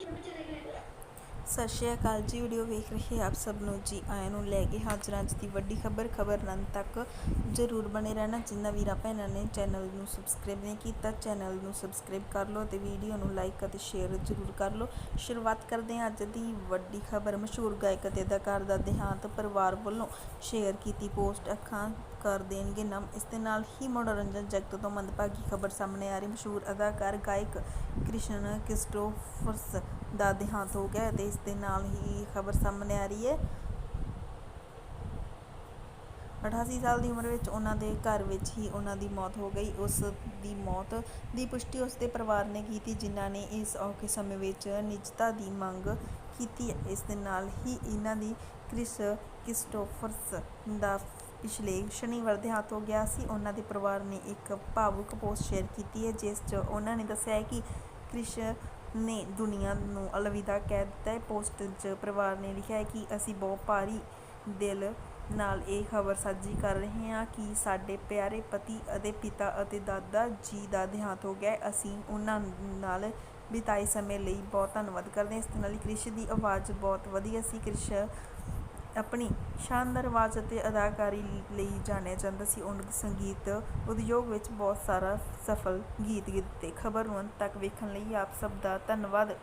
Thank you. ਸਤਿ ਸ਼੍ਰੀ ਅਕਾਲ ਜੀ, video ਵੇਖ ਰਹੇ ਆਪ ਸਭ ਨੂੰ ਜੀ। ਆਇਆਂ ਨੂੰ ਲੈ ਕੇ ਹਾਜ਼ਰ ਅੱਜ ਦੀ ਵੱਡੀ ਖਬਰ। ਖਬਰ ਰਨ ਤੱਕ ਜ਼ਰੂਰ ਬਣੇ ਰਹਿਣਾ, ਜਿੰਨਾ ਵੀਰਾਂ ਭੈਣਾਂ ਨੇ ਚੈਨਲ ਨੂੰ ਸਬਸਕ੍ਰਾਈਬ ਨਹੀਂ ਕੀਤਾ, ਚੈਨਲ ਨੂੰ ਸਬਸਕ੍ਰਾਈਬ ਕਰ ਲਓ ਤੇ ਵੀਡੀਓ ਨੂੰ ਲਾਈਕ ਅਤੇ ਸ਼ੇਅਰ ਜ਼ਰੂਰ ਕਰ ਲਓ। ਸ਼ੁਰੂਆਤ ਕਰਦੇ ਹਾਂ ਅੱਜ ਦੀ ਵੱਡੀ ਖਬਰ। ਮਸ਼ਹੂਰ ਗਾਇਕ ਅਤੇ ਅਦਾਕਾਰ ਦਾ ਦੇਹਾਂਤ ਪਰਿਵਾਰ ਵੱਲੋਂ ਸ਼ੇਅਰ ਕੀਤੀ ਪੋਸਟ। ਅੱਖਾਂ ਕਰ ਦੇਣਗੇ ਨਮ। ਇਸ ਦੇ ਨਾਲ ਹੀ ਮਨੋਰੰਜਨ ਜਗਤ ਤੋਂ ਮੰਦਭਾਗੀ ਖਬਰ ਸਾਹਮਣੇ ਆ ਰਹੀ। ਮਸ਼ਹੂਰ ਅਦਾਕਾਰ ਗਾਇਕ ਕ੍ਰਿਸ਼ਨ ਕ੍ਰਿਸਟੋਫਰਸ ਦਾ ਦੇਹਾਂਤ ਹੋ ਗਿਆ ਅਤੇ ਇਸ ਦੇ ਨਾਲ ਹੀ ਖਬਰ ਸਾਹਮਣੇ ਆ ਰਹੀ ਹੈ। 88 ਸਾਲ ਦੀ ਉਮਰ ਵਿੱਚ ਉਹਨਾਂ ਦੇ ਘਰ ਵਿੱਚ ਹੀ ਉਹਨਾਂ ਦੀ ਮੌਤ ਹੋ ਗਈ। ਉਸ ਦੀ ਮੌਤ ਦੀ ਪੁਸ਼ਟੀ ਉਸ ਦੇ ਪਰਿਵਾਰ ਨੇ ਕੀਤੀ, ਜਿਨ੍ਹਾਂ ਨੇ ਇਸ ਔਖੇ ਸਮੇਂ ਵਿੱਚ ਨਿਜਤਾ ਦੀ ਮੰਗ ਕੀਤੀ। ਇਸ ਦੇ ਨਾਲ ਹੀ ਇਹਨਾਂ ਦੀ ਕ੍ਰਿਸ ਕ੍ਰਿਸਟੋਫਰਸ ਦਾ ਪਿਛਲੇ ਸ਼ਨੀਵਾਰ ਦੇਹਾਂਤ ਹੋ ਗਿਆ ਸੀ। ਉਹਨਾਂ ਦੇ ਪਰਿਵਾਰ ਨੇ ਇੱਕ ਭਾਵੁਕ ਪੋਸਟ ਸ਼ੇਅਰ ਕੀਤੀ ਹੈ, ਜਿਸ 'ਚ ਉਹਨਾਂ ਨੇ ਦੱਸਿਆ ਹੈ ਕਿ ਕ੍ਰਿਸ਼ ਨੇ ਦੁਨੀਆ ਨੂੰ ਅਲਵਿਦਾ ਕਹਿ ਦਿੱਤਾ। ਹੈ ਪੋਸਟ 'ਚ ਪਰਿਵਾਰ ਨੇ ਲਿਖਿਆ ਹੈ ਕਿ ਅਸੀਂ ਬਹੁਤ ਭਾਰੀ ਦਿਲ ਨਾਲ ਇਹ ਖਬਰ ਸਾਂਝੀ ਕਰ ਰਹੇ ਹਾਂ ਕਿ ਸਾਡੇ ਪਿਆਰੇ ਪਤੀ ਅਤੇ ਪਿਤਾ ਅਤੇ ਦਾਦਾ ਜੀ ਦਾ ਦੇਹਾਂਤ ਹੋ ਗਿਆ ਹੈ। ਅਸੀਂ ਉਹਨਾਂ ਨਾਲ ਬਿਤਾਏ ਸਮੇਂ ਲਈ ਬਹੁਤ ਧੰਨਵਾਦ ਕਰਦੇ ਹਾਂ। ਇਸ ਦੇ ਨਾਲ ਹੀ ਕ੍ਰਿਸ਼ ਦੀ ਆਵਾਜ਼ ਬਹੁਤ ਵਧੀਆ ਸੀ। ਕ੍ਰਿਸ਼ ਆਪਣੀ ਸ਼ਾਨਦਾਰ ਆਵਾਜ਼ ਅਤੇ ਅਦਾਕਾਰੀ ਲਈ ਜਾਣਿਆ ਜਾਂਦਾ ਸੀ। ਉਹਨਾਂ ਸੰਗੀਤ ਉਦਯੋਗ ਵਿੱਚ ਬਹੁਤ ਸਾਰਾ ਸਫਲ ਗੀਤ ਦਿੱਤੇ ਖਬਰ ਨੂੰ ਅੰਤ ਤੱਕ ਵੇਖਣ ਲਈ ਆਪ ਸਭ ਦਾ ਧੰਨਵਾਦ।